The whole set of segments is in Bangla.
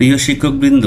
প্রিয় শিক্ষকবৃন্দ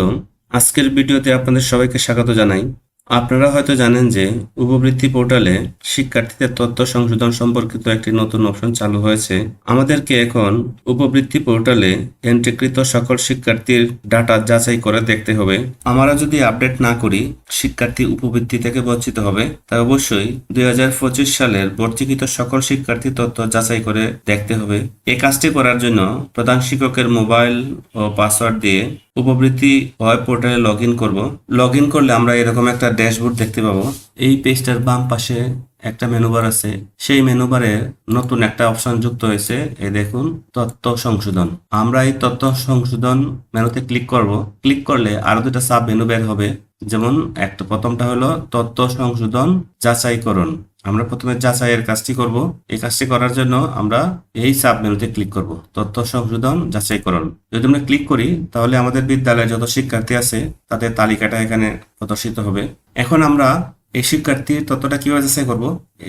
আজকের ভিডিওতে আপনাদের সবাইকে স্বাগত জানাই। আপনারা হয়তো জানেন যে উপবৃত্তি পোর্টালে শিক্ষার্থীদের তথ্য সংশোধন সম্পর্কিত একটি নতুন অপশন চালু হয়েছে। আমাদেরকে এখন উপবৃত্তি পোর্টালে এন্ট্রিকৃত সকল শিক্ষার্থীর ডাটা যাচাই করে দেখতে হবে। আমরা যদি আপডেট না করি, শিক্ষার্থী উপবৃত্তি থেকে বঞ্চিত হবে। তাই অবশ্যই দুই হাজার পঁচিশ সালের ভর্তিকৃত সকল শিক্ষার্থী তথ্য যাচাই করে দেখতে হবে। এই কাজটি করার জন্য প্রধান শিক্ষকের মোবাইল ও পাসওয়ার্ড দিয়ে উপবৃত্তি ওয়েব পোর্টালে লগ ইন করব। লগ ইন করলে আমরা এরকম একটা ড্যাশবোর্ড দেখতে পাবো। এই পেজটার বাম পাশে একটা মেনুবার আছে। সেই মেনুবারে নতুন একটা অপশন যুক্ত হয়েছে। এ দেখুন, তথ্য সংশোধন। আমরা এই তথ্য সংশোধন মেনুতে ক্লিক করব। ক্লিক করলে আরও দুটা সাব মেনু বের হবে। যেমন একটা প্রথমটা হলো তথ্য সংশোধন যাচাইকরণ। আমরা প্রথমে যাচাইয়ের কাজটি করব। এই কাজটি করার জন্য আমরা এই সাব মেনুতে ক্লিক করব তথ্য সংশোধন যাচাইকরণ। যদি আমরা ক্লিক করি, তাহলে আমাদের বিদ্যালয়ে যত শিক্ষার্থী আছে, তাদের তালিকাটা এখানে প্রদর্শিত হবে। এখন আমরা এই শিক্ষার্থীর তথ্যটা কীভাবে যাচাই করব?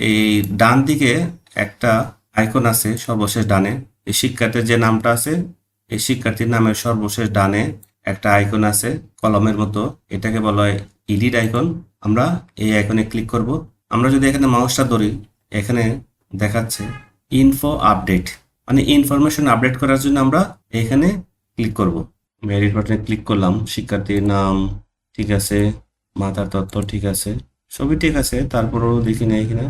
এই ডান দিকে একটা আইকন আছে সর্বশেষ ডানে। এই শিক্ষার্থীর যে নামটা আছে, এই শিক্ষার্থীর নামের সর্বশেষ ডানে একটা আইকন আছে, কলমের মতো। এটাকে বলা হয় ইডিট আইকন আমরা এই আইকনে ক্লিক করব। আমরা যদি এখানে মাউসটা ধরি, এখানে দেখাচ্ছে ইনফো আপডেট মানে ইনফরমেশন আপডেট করার জন্য আমরা এখানে ক্লিক করব। মেরিট বাটনে ক্লিক করলাম। শিক্ষার্থীর নাম, ঠিক আছে মাতার তথ্য, ঠিক আছে, সবই ঠিক আছে। তারপরেও দেখি না এখানে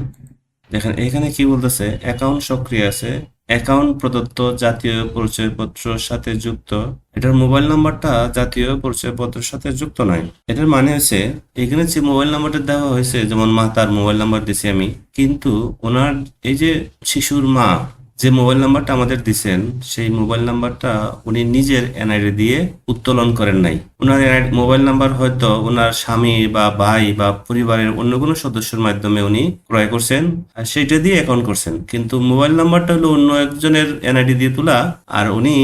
দেখেন, এখানে কি বলতেছে? অ্যাকাউন্ট সক্রিয় আছে। অ্যাকাউন্ট প্রদত্ত জাতীয় পরিচয়পত্রের সাথে যুক্ত। এটার মোবাইল নাম্বারটা জাতীয় পরিচয়পত্রের সাথে যুক্ত নয়। এটার মানে হচ্ছে, এখানে যে মোবাইল নাম্বারটা দেওয়া হয়েছে, যেমন মা, তার মোবাইল নাম্বার দিছি আমি, কিন্তু ওনার এই যে শিশুর মা যে মোবাইল নাম্বারটা আমাদের দিছেন, সেই মোবাইল নাম্বারটা উনি নিজের এনআইডি দিয়ে উত্তোলন করেন নাই। ওনার মোবাইল নাম্বার হয়তো ওনার স্বামী বা ভাই বা পরিবারের অন্য কোনো সদস্যের মাধ্যমে উনি ক্রয় করছেন, আর সেইটা দিয়ে অ্যাকাউন্ট করছেন। কিন্তু মোবাইল নাম্বারটা হলো অন্য একজনের এনআইডি দিয়ে তোলা, আর উনি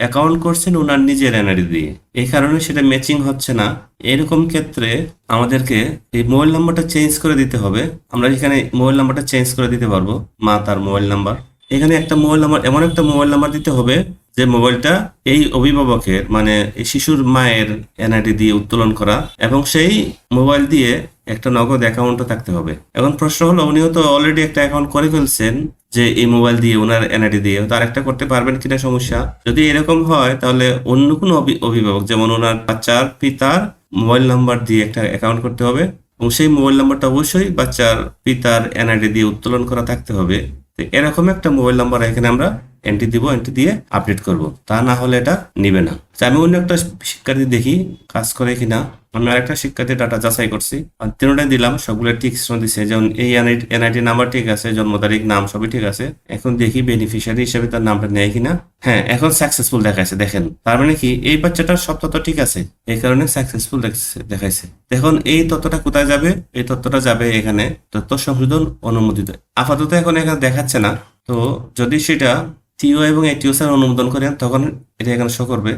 অ্যাকাউন্ট করছেন ওনার নিজের এনআইডি দিয়ে। এই কারণে সেটা ম্যাচিং হচ্ছে না। এরকম ক্ষেত্রে আমাদেরকে এই মোবাইল নাম্বারটা চেঞ্জ করে দিতে হবে। আমরা এখানে মোবাইল নাম্বারটা চেঞ্জ করে দিতে পারব, মা তার মোবাইল নাম্বার। এখানে একটা মোবাইল নাম্বার, এমন একটা মোবাইল নাম্বার দিতে হবে যে মোবাইলটা এই অভিভাবকের মানে এই শিশুর মায়ের এনআইডি দিয়ে উত্তোলন করা এবং সেই মোবাইল দিয়ে একটা নগদ অ্যাকাউন্টও থাকতে হবে। এখন প্রশ্ন হলো, উনিও তো অলরেডি একটা অ্যাকাউন্ট করে ফেলছেন যে এই মোবাইল দিয়ে ওনার এনআইডি দিয়ে তো আরেকটা করতে পারবেন কিনা সমস্যা? যদি এরকম হয়, তাহলে অন্য কোনো অভি- অভিভাবক, যেমন ওনার বাচ্চার পিতার মোবাইল নাম্বার দিয়ে একটা অ্যাকাউন্ট করতে হবে এবং সেই মোবাইল নাম্বারটা অবশ্যই বাচ্চার পিতার এনআইডি দিয়ে উত্তোলন করা থাকতে হবে। তো এরকম একটা মোবাইল নাম্বার এখানে আমরা এন্ট্রি দিব এন্ট্রি দিয়ে আপডেট করব। তা না হলে এটা নিবে না। আমি অন্য একটা শিক্ষার্থী দেখি, কাজ করে কিনা। আমি আরেকটা শিক্ষার্থীর ডাটা যাচাই করছি। আর তিনটাই দিলাম, সবগুলো ঠিক দিছে। যেমন এই এনআইডি নাম্বার ঠিক আছে, জন্ম তারিখ, নাম সবই ঠিক আছে। এখন দেখি বেনিফিশিয়ারি হিসেবে তার নামটা নেয় কিনা। হ্যাঁ এখন সাকসেসফুল দেখাইছে, দেখেন। তার মানে কি, এই বাচ্চাটার সব তথ্য ঠিক আছে। এই কারণে সাকসেসফুল দেখাইছে এখন এই তথ্যটা কোথায় যাবে? এই তথ্যটা যাবে এখানে তথ্য সংশোধন অনুমোদিত। আপাতত এখন এখানে দেখাচ্ছে না। তো যদি সেটা টিও এবং এটিও স্যার অনুমোদন করেন, তখন এটা এখানে শো করবে।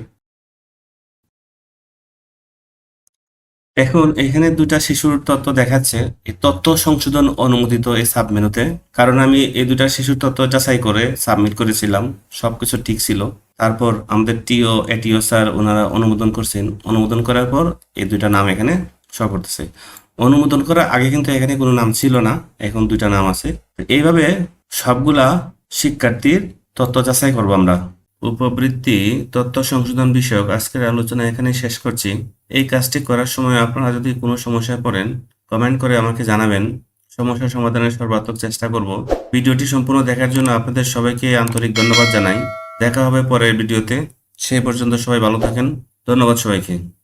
এখন এখানে দুটা শিশুর তথ্য দেখাচ্ছে। এই তথ্য সংশোধন অনুমোদিত এই সাবমেনুতে। কারণ আমি এই দুটা শিশুর তথ্য যাচাই করে সাবমিট করেছিলাম, সবকিছু ঠিক ছিল। তারপর আমাদের টিও এটিও স্যার ওনারা অনুমোদন করছেন। অনুমোদন করার পর এই দুইটা নাম এখানে শো করতেছে। অনুমোদন করার আগে কিন্তু এখানে কোনো নাম ছিল না, এখন দুইটা নাম আছে। এইভাবে সবগুলা শিক্ষার্থীর তথ্য যাচাই করব আমরা। উপবৃত্তি, তথ্য সংশোধন বিষয়ক আজকের আলোচনা এখানে শেষ করছি। এই কাজটি করার সময় আপনারা যদি কোনো সমস্যায় পড়েন, কমেন্ট করে আমাকে জানাবেন। সমস্যা সমাধানের সর্বাত্মক চেষ্টা করব। ভিডিওটি সম্পূর্ণ দেখার জন্য আপনাদের সবাইকে আন্তরিক ধন্যবাদ জানাই। দেখা হবে পরের ভিডিওতে। সেই পর্যন্ত সবাই ভালো থাকেন। ধন্যবাদ সবাইকে।